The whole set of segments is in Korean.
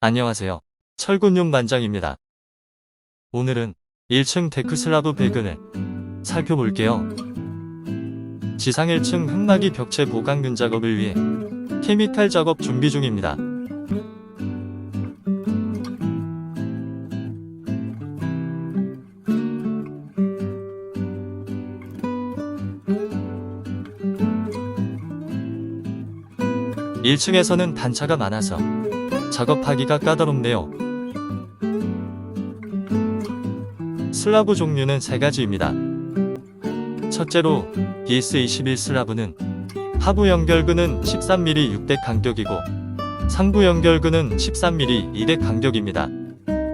안녕하세요. 철군용 반장입니다. 오늘은 1층 데크슬라브 배근을 살펴볼게요. 지상 1층 흙막이 벽체 보강근 작업을 위해 케미칼 작업 준비 중입니다. 일층에서는 단차가 많아서 작업하기가 까다롭네요. 슬라브 종류는 세 가지입니다. 첫째로 DS21 슬라브는 하부 연결근은 13mm 6대 간격이고 상부 연결근은 13mm 2대 간격입니다.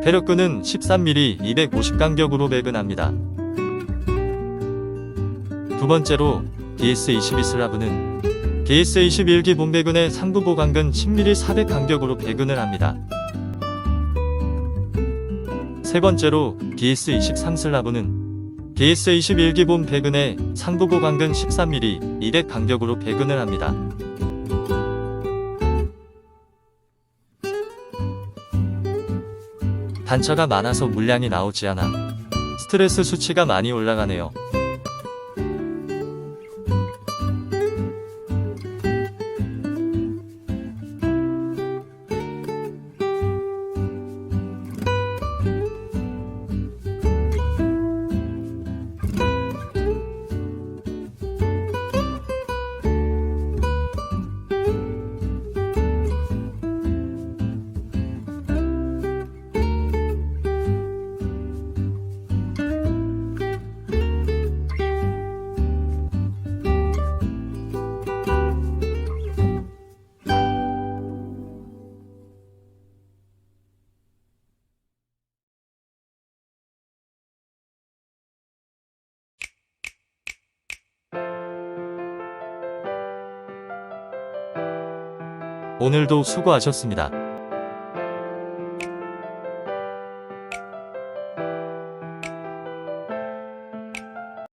배력근은 13mm 250 간격으로 배근합니다. 두 번째로 DS22 슬라브는 DS21기 본배근의 상부 보 강근 10mm 400 간격으로 배근을 합니다. 세 번째로 DS23 슬라브는 DS21기 본 배근의 상부 보강근 13mm 200 간격으로 배근을 합니다. 단차가 많아서 물량이 나오지 않아 스트레스 수치가 많이 올라가네요. 오늘도 수고하셨습니다.